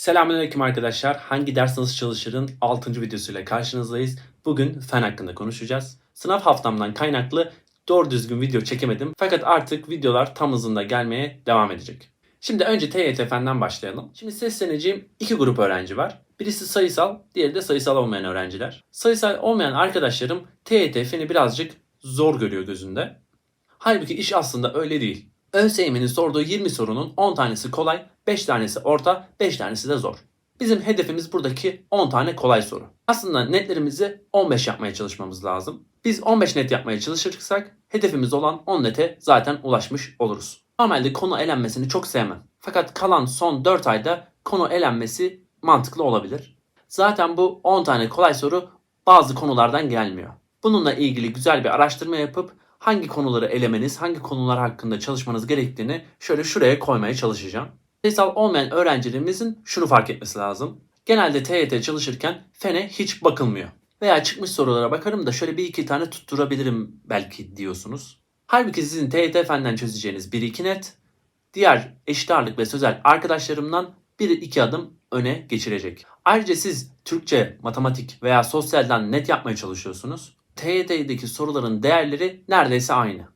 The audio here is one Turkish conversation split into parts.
Selamünaleyküm arkadaşlar. Hangi ders nasıl çalışırın 6. videosuyla karşınızdayız. Bugün fen hakkında konuşacağız. Sınav haftamdan kaynaklı doğru düzgün video çekemedim. Fakat artık videolar tam hızında gelmeye devam edecek. Şimdi önce TYT fenden başlayalım. Şimdi sesleneceğim iki grup öğrenci var. Birisi sayısal, diğeri de sayısal olmayan öğrenciler. Sayısal olmayan arkadaşlarım TYT feni birazcık zor görüyor gözünde. Halbuki iş aslında öyle değil. ÖSYM'nin sorduğu 20 sorunun 10 tanesi kolay, 5 tanesi orta, 5 tanesi de zor. Bizim hedefimiz buradaki 10 tane kolay soru. Aslında netlerimizi 15 yapmaya çalışmamız lazım. Biz 15 net yapmaya çalışırsak hedefimiz olan 10 nete zaten ulaşmış oluruz. Normalde konu elenmesini çok sevmem. Fakat kalan son 4 ayda konu elenmesi mantıklı olabilir. Zaten bu 10 tane kolay soru bazı konulardan gelmiyor. Bununla ilgili güzel bir araştırma yapıp hangi konuları elemeniz, hangi konular hakkında çalışmanız gerektiğini şöyle şuraya koymaya çalışacağım. Sayısal olmayan öğrencilerimizin şunu fark etmesi lazım. Genelde TYT çalışırken fene hiç bakılmıyor. Veya çıkmış sorulara bakarım da şöyle bir iki tane tutturabilirim belki diyorsunuz. Halbuki sizin TYT fenden çözeceğiniz 1-2 net, diğer eşit ağırlık ve sözel arkadaşlarımdan 1-2 adım öne geçirecek. Ayrıca siz Türkçe, matematik veya sosyalden net yapmaya çalışıyorsunuz. TYT'deki soruların değerleri neredeyse aynı.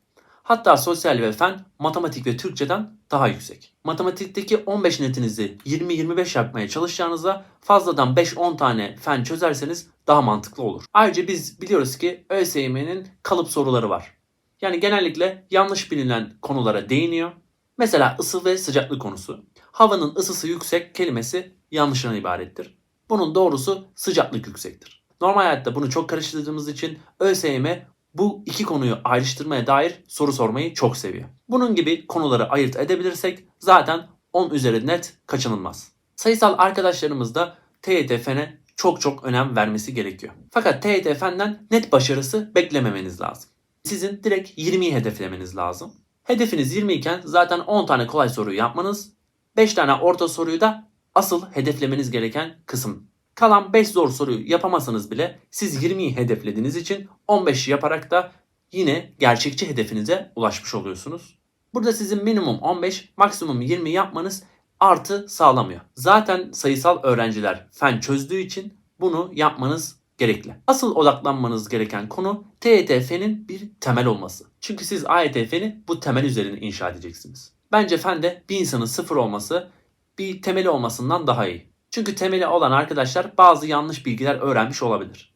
Hatta sosyal ve fen matematik ve Türkçeden daha yüksek. Matematikteki 15 netinizi 20-25 yapmaya çalışacağınızda fazladan 5-10 tane fen çözerseniz daha mantıklı olur. Ayrıca biz biliyoruz ki ÖSYM'nin kalıp soruları var. Yani genellikle yanlış bilinen konulara değiniyor. Mesela ısı ve sıcaklık konusu. Havanın ısısı yüksek kelimesi yanlışından ibarettir. Bunun doğrusu sıcaklık yüksektir. Normal hayatta bunu çok karıştırdığımız için ÖSYM bu iki konuyu ayrıştırmaya dair soru sormayı çok seviyor. Bunun gibi konuları ayırt edebilirsek zaten 10 üzeri net kaçınılmaz. Sayısal arkadaşlarımız da TYT fene çok çok önem vermesi gerekiyor. Fakat TYT fenden net başarısı beklememeniz lazım. Sizin direkt 20'yi hedeflemeniz lazım. Hedefiniz 20 iken zaten 10 tane kolay soruyu yapmanız, 5 tane orta soruyu da asıl hedeflemeniz gereken kısım. Kalan 5 zor soruyu yapamasanız bile siz 20'yi hedeflediğiniz için 15'i yaparak da yine gerçekçi hedefinize ulaşmış oluyorsunuz. Burada sizin minimum 15, maksimum 20 yapmanız artı sağlamıyor. Zaten sayısal öğrenciler fen çözdüğü için bunu yapmanız gerekli. Asıl odaklanmanız gereken konu TET fenin bir temel olması. Çünkü siz AYT feni bu temel üzerine inşa edeceksiniz. Bence fende bir insanın sıfır olması bir temeli olmasından daha iyi. Çünkü temeli olan arkadaşlar bazı yanlış bilgiler öğrenmiş olabilir.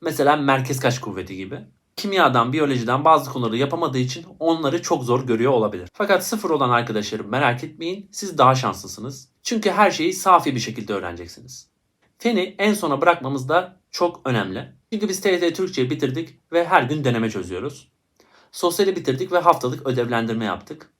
Mesela merkez kaç kuvveti gibi. Kimyadan, biyolojiden bazı konuları yapamadığı için onları çok zor görüyor olabilir. Fakat sıfır olan arkadaşlarım merak etmeyin siz daha şanslısınız. Çünkü her şeyi safi bir şekilde öğreneceksiniz. Feni en sona bırakmamız da çok önemli. Çünkü biz TYT Türkçeyi bitirdik ve her gün deneme çözüyoruz. Sosyali bitirdik ve haftalık ödevlendirme yaptık.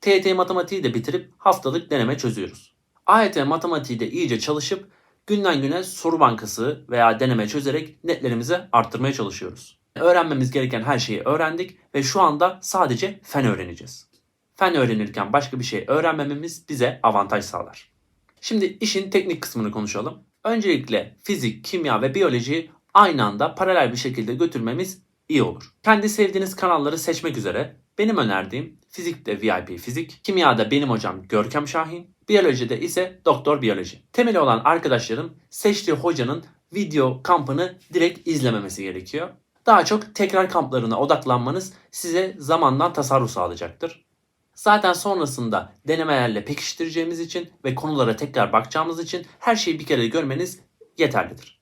TYT matematiği de bitirip haftalık deneme çözüyoruz. AYT matematiği de iyice çalışıp günden güne soru bankası veya deneme çözerek netlerimizi arttırmaya çalışıyoruz. Öğrenmemiz gereken her şeyi öğrendik ve şu anda sadece fen öğreneceğiz. Fen öğrenirken başka bir şey öğrenmememiz bize avantaj sağlar. Şimdi işin teknik kısmını konuşalım. Öncelikle fizik, kimya ve biyolojiyi aynı anda paralel bir şekilde götürmemiz iyi olur. Kendi sevdiğiniz kanalları seçmek üzere benim önerdiğim fizikte VIP fizik, kimyada benim hocam Görkem Şahin, biyolojide ise doktor biyoloji. Temeli olan arkadaşların seçtiği hocanın video kampını direkt izlememesi gerekiyor. Daha çok tekrar kamplarına odaklanmanız size zamandan tasarruf sağlayacaktır. Zaten sonrasında denemelerle pekiştireceğimiz için ve konulara tekrar bakacağımız için her şeyi bir kere görmeniz yeterlidir.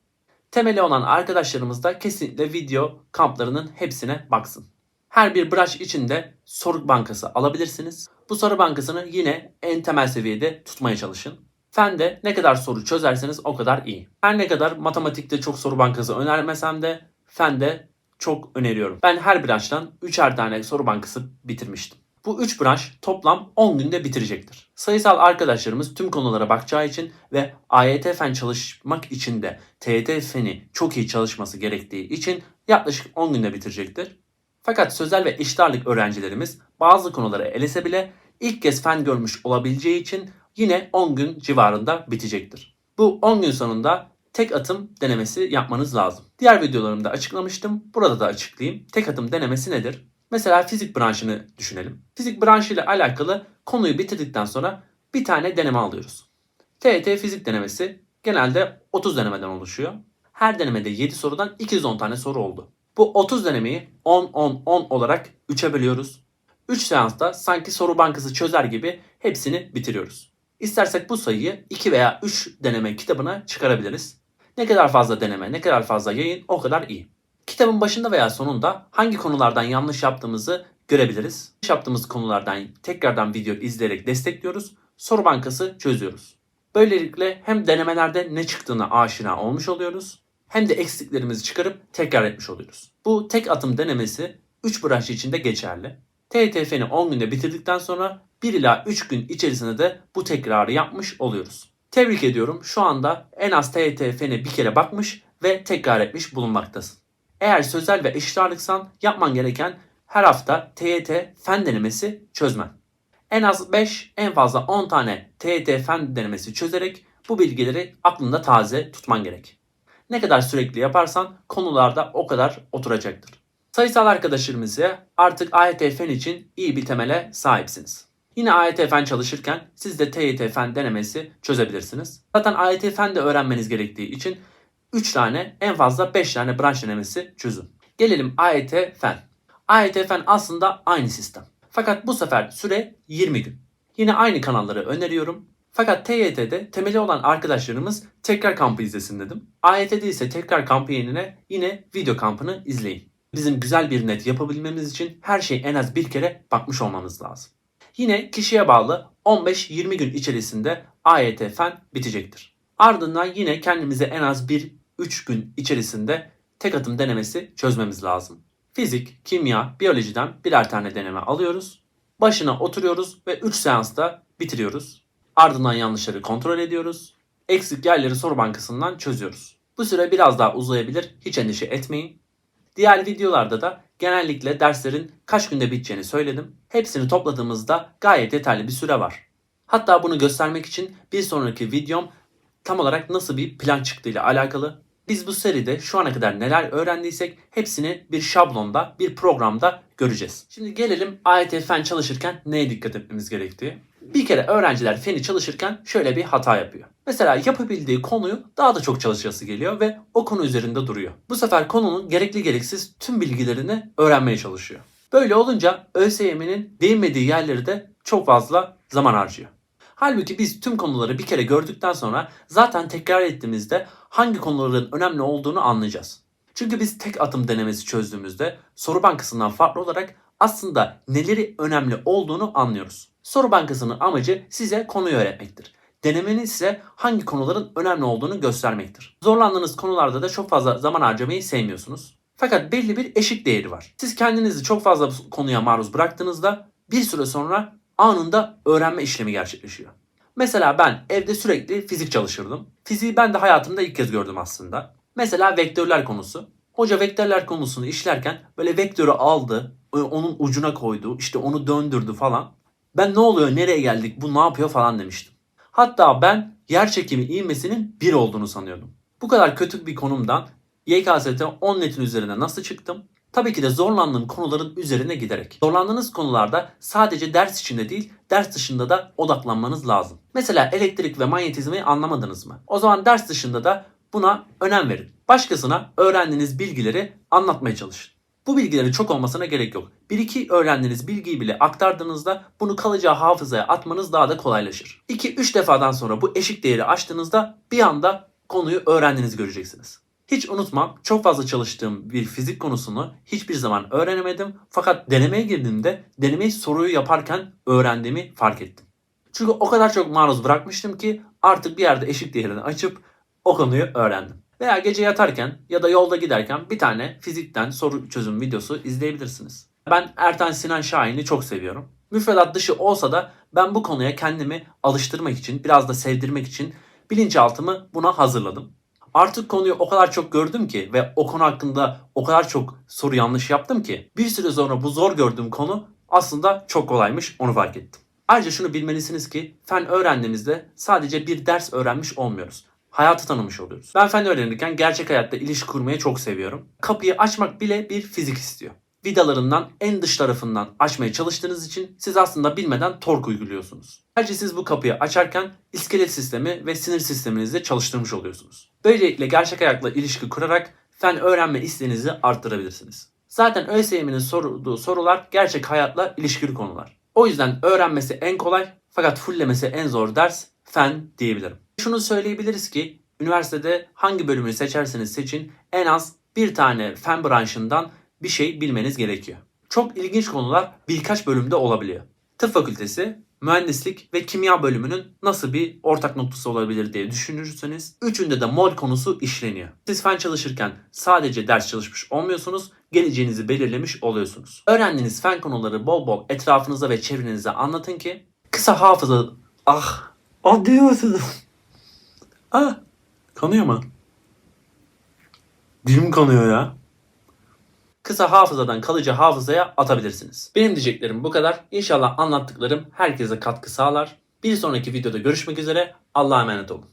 Temeli olan arkadaşlarımız da kesinlikle video kamplarının hepsine baksın. Her bir branş içinde soru bankası alabilirsiniz. Bu soru bankasını yine en temel seviyede tutmaya çalışın. Fende ne kadar soru çözerseniz o kadar iyi. Her ne kadar matematikte çok soru bankası önermesem de fende çok öneriyorum. Ben her branştan 3'er tane soru bankası bitirmiştim. Bu 3 branş toplam 10 günde bitirecektir. Sayısal arkadaşlarımız tüm konulara bakacağı için ve AYT fen çalışmak için de TYT feni çok iyi çalışması gerektiği için yaklaşık 10 günde bitirecektir. Fakat sözel ve eşit ağırlık öğrencilerimiz bazı konuları elese bile ilk kez fen görmüş olabileceği için yine 10 gün civarında bitecektir. Bu 10 gün sonunda tek atım denemesi yapmanız lazım. Diğer videolarımda açıklamıştım. Burada da açıklayayım. Tek atım denemesi nedir? Mesela fizik branşını düşünelim. Fizik branşı ile alakalı konuyu bitirdikten sonra bir tane deneme alıyoruz. TET fizik denemesi genelde 30 denemeden oluşuyor. Her denemede 7 sorudan 210 tane soru oldu. Bu 30 denemeyi 10-10-10 olarak 3'e bölüyoruz. 3 seansta sanki soru bankası çözer gibi hepsini bitiriyoruz. İstersek bu sayıyı 2 veya 3 deneme kitabına çıkarabiliriz. Ne kadar fazla deneme, ne kadar fazla yayın o kadar iyi. Kitabın başında veya sonunda hangi konulardan yanlış yaptığımızı görebiliriz. Yanlış yaptığımız konulardan tekrardan video izleyerek destekliyoruz. Soru bankası çözüyoruz. Böylelikle hem denemelerde ne çıktığına aşina olmuş oluyoruz hem de eksiklerimizi çıkarıp tekrar etmiş oluyoruz. Bu tek atım denemesi 3 branş içinde geçerli. TETF'ni 10 günde bitirdikten sonra 1 ila 3 gün içerisinde de bu tekrarı yapmış oluyoruz. Tebrik ediyorum. Şu anda en az TETF'ne bir kere bakmış ve tekrar etmiş bulunmaktasın. Eğer sözel ve eşit ağırlıksan yapman gereken her hafta TYT fen denemesi çözmen. En az 5, en fazla 10 tane TYT fen denemesi çözerek bu bilgileri aklında taze tutman gerek. Ne kadar sürekli yaparsan konularda o kadar oturacaktır. Sayısal arkadaşlarımızı artık AYT fen için iyi bir temele sahipsiniz. Yine AYT fen çalışırken siz de TYT fen denemesi çözebilirsiniz. Zaten AYT fen de öğrenmeniz gerektiği için 3 tane en fazla 5 tane branş denemesi çözün. Gelelim AYT fen. AYT fen aslında aynı sistem. Fakat bu sefer süre 20 gün. Yine aynı kanalları öneriyorum. Fakat TYT'de temeli olan arkadaşlarımız tekrar kampı izlesin dedim. AYT'de ise tekrar kampı yerine yine video kampını izleyin. Bizim güzel bir net yapabilmemiz için her şey en az bir kere bakmış olmamız lazım. Yine kişiye bağlı 15-20 gün içerisinde AYT fen bitecektir. Ardından yine kendimize en az 1-3 gün içerisinde tek atım denemesi çözmemiz lazım. Fizik, kimya, biyolojiden birer tane deneme alıyoruz. Başına oturuyoruz ve 3 seansta bitiriyoruz. Ardından yanlışları kontrol ediyoruz. Eksik yerleri soru bankasından çözüyoruz. Bu süre biraz daha uzayabilir. Hiç endişe etmeyin. Diğer videolarda da genellikle derslerin kaç günde biteceğini söyledim. Hepsini topladığımızda gayet yeterli bir süre var. Hatta bunu göstermek için bir sonraki videom tam olarak nasıl bir plan çıktığıyla alakalı. Biz bu seride şu ana kadar neler öğrendiysek hepsini bir şablonda, bir programda göreceğiz. Şimdi gelelim AYT fen çalışırken neye dikkat etmemiz gerektiği. Bir kere öğrenciler feni çalışırken şöyle bir hata yapıyor. Mesela yapabildiği konuyu daha da çok çalışası geliyor ve o konu üzerinde duruyor. Bu sefer konunun gerekli gereksiz tüm bilgilerini öğrenmeye çalışıyor. Böyle olunca ÖSYM'nin değinmediği yerleri de çok fazla zaman harcıyor. Halbuki biz tüm konuları bir kere gördükten sonra zaten tekrar ettiğimizde hangi konuların önemli olduğunu anlayacağız. Çünkü biz tek atım denemesi çözdüğümüzde soru bankasından farklı olarak aslında neleri önemli olduğunu anlıyoruz. Soru bankasının amacı size konuyu öğretmektir. Denemenin ise hangi konuların önemli olduğunu göstermektir. Zorlandığınız konularda da çok fazla zaman harcamayı sevmiyorsunuz. Fakat belli bir eşik değeri var. Siz kendinizi çok fazla konuya maruz bıraktığınızda bir süre sonra anında öğrenme işlemi gerçekleşiyor. Mesela ben evde sürekli fizik çalışırdım. Fiziği ben de hayatımda ilk kez gördüm aslında. Mesela vektörler konusu. Hoca vektörler konusunu işlerken böyle vektörü aldı, onun ucuna koydu, işte onu döndürdü falan. Ben ne oluyor, nereye geldik, bu ne yapıyor falan demiştim. Hatta ben yer çekimi ivmesinin 1 olduğunu sanıyordum. Bu kadar kötü bir konumdan YKS'te 10 netin üzerine nasıl çıktım? Tabii ki de zorlandığım konuların üzerine giderek. Zorlandığınız konularda sadece ders içinde değil, ders dışında da odaklanmanız lazım. Mesela elektrik ve manyetizmayı anlamadınız mı? O zaman ders dışında da buna önem verin. Başkasına öğrendiğiniz bilgileri anlatmaya çalışın. Bu bilgilerin çok olmasına gerek yok. Bir iki öğrendiğiniz bilgiyi bile aktardığınızda bunu kalıcı hafızaya atmanız daha da kolaylaşır. 2-3 defadan sonra bu eşik değeri aştığınızda bir anda konuyu öğrendiğinizi göreceksiniz. Hiç unutmam çok fazla çalıştığım bir fizik konusunu hiçbir zaman öğrenemedim. Fakat denemeye girdiğimde denemeyi soruyu yaparken öğrendiğimi fark ettim. Çünkü o kadar çok maruz bırakmıştım ki artık bir yerde eşik değerini açıp o konuyu öğrendim. Veya gece yatarken ya da yolda giderken bir tane fizikten soru çözüm videosu izleyebilirsiniz. Ben Ertan Sinan Şahin'i çok seviyorum. Müfredat dışı olsa da ben bu konuya kendimi alıştırmak için, biraz da sevdirmek için bilinçaltımı buna hazırladım. Artık konuyu o kadar çok gördüm ki ve o konu hakkında o kadar çok soru yanlış yaptım ki bir süre sonra bu zor gördüğüm konu aslında çok kolaymış onu fark ettim. Ayrıca şunu bilmelisiniz ki fen öğrendiğimizde sadece bir ders öğrenmiş olmuyoruz. Hayatı tanımış oluyoruz. Ben fen öğrenirken gerçek hayatta ilişki kurmayı çok seviyorum. Kapıyı açmak bile bir fizik istiyor. vidalarından en dış tarafından açmaya çalıştığınız için siz aslında bilmeden tork uyguluyorsunuz. Sadece siz bu kapıyı açarken iskelet sistemi ve sinir sisteminizi de çalıştırmış oluyorsunuz. Böylelikle gerçek hayatla ilişki kurarak fen öğrenme isteğinizi arttırabilirsiniz. Zaten ÖSYM'nin sorduğu sorular gerçek hayatla ilişkili konular. O yüzden öğrenmesi en kolay fakat fullemesi en zor ders fen diyebilirim. Şunu söyleyebiliriz ki üniversitede hangi bölümü seçerseniz seçin en az bir tane fen branşından bir şey bilmeniz gerekiyor. Çok ilginç konular birkaç bölümde olabiliyor. Tıp fakültesi, mühendislik ve kimya bölümünün nasıl bir ortak noktası olabilir diye düşünürseniz üçünde de mol konusu işleniyor. Siz fen çalışırken sadece ders çalışmış olmuyorsunuz, geleceğinizi belirlemiş oluyorsunuz. Öğrendiğiniz fen konuları bol bol etrafınıza ve çevrenize anlatın ki kısa hafıza... Ah! Ah. Ah! Kanıyor mu? Dilim kanıyor ya kısa hafızadan kalıcı hafızaya atabilirsiniz. Benim diyeceklerim bu kadar. İnşallah anlattıklarım herkese katkı sağlar. Bir sonraki videoda görüşmek üzere. Allah'a emanet olun.